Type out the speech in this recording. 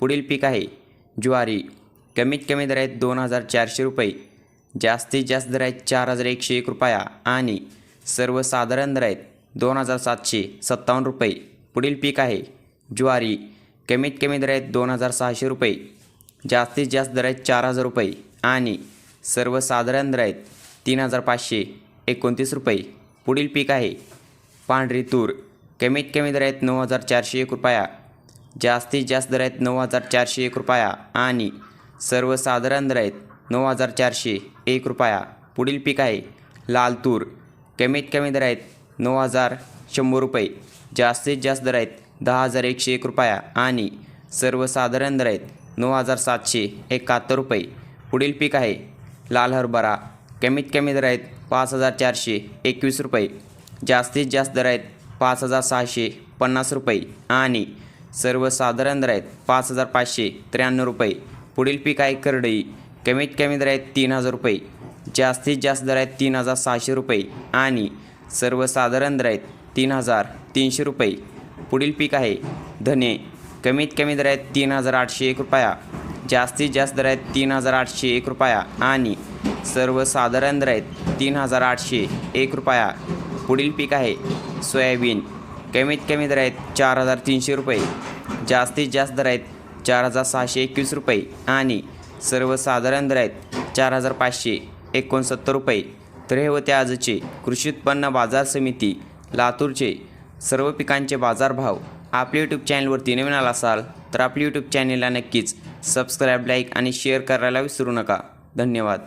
पुढील पीक आहे. ज्वारी कमीत कमी दर आहेत दोन हजार चारशे रुपये जास्तीत जास्त दर आहेत चार हजार एकशे एक रुपया आणि सर्वसाधारण दर आहेत दोन हजार सातशे सत्तावन्न रुपये. पुढील पीक आहे. ज्वारी कमीत कमी दर आहेत दोन हजार सहाशे रुपये जास्तीत जास्त दर आहेत चार हजार रुपये आणि सर्वसाधारण दर आहेत तीन हजार पाचशे एकोणतीस रुपये. पुढील पीक आहे. पांढरी तूर कमीत कमी दर आहेत नऊ हजार चारशे एक रुपया जास्तीत जास्त दर आहेत नऊ हजार चारशे एक रुपया आणि सर्वसाधारण दर आहेत नऊ हजार चारशे एक रुपया. पुढील पीक आहे लाल तूर कमीत कमी दर आहेत नऊ हजार शंभर रुपये. जास्तीत जास्त दर आहेत दहा हजार एकशे एक रुपया आणि सर्वसाधारण दर आहेत नऊ हजार सातशे एकाहत्तर रुपये. पुढील पीक आहे लाल हरभरा. कमीत कमी दर आहेत पाच हजार चारशे एकवीस रुपये. जास्तीत जास्त दर आहेत पाच हजार सहाशे पन्नास रुपये आणि सर्वसाधारण दर आहेत पाच हजार पाचशे त्र्याण्णव रुपये. पुढील पीक आहे करडई. कमीत कमी दर आहेत तीन हजार रुपये. जास्तीत जास्त दर आहेत तीन हजार सहाशे रुपये. आणि सर्वसाधारण दर आहेत तीन हजार तीनशे रुपये. पुढील पीक आहे धने. कमीत कमी दर आहेत तीन हजार आठशे एक रुपया. जास्तीत जास्त दर आहेत तीन हजार आठशे एक रुपया. आणि सर्वसाधारण दर आहेत तीन हजार आठशे एक रुपया. पुढील पीक आहे सोयाबीन. कमीत कमी दर आहेत चार हजार तीनशे रुपये. जास्तीत जास्त दर आहेत चार हजार सहाशे एकवीस रुपये. आणि सर्वसाधारण दर आहेत चार हजार पाचशे एकोणसत्तर रुपये. तर हे होते आजचे कृषी उत्पन्न बाजार समिती लातूरचे सर्व पिकांचे बाजारभाव. आपल्या यूट्यूब चॅनलवरती नवीन आला असाल तर आपल्या यूट्यूब चॅनलला नक्कीच सबस्क्राईब लाईक आणि शेअर करायला विसरू नका. धन्यवाद.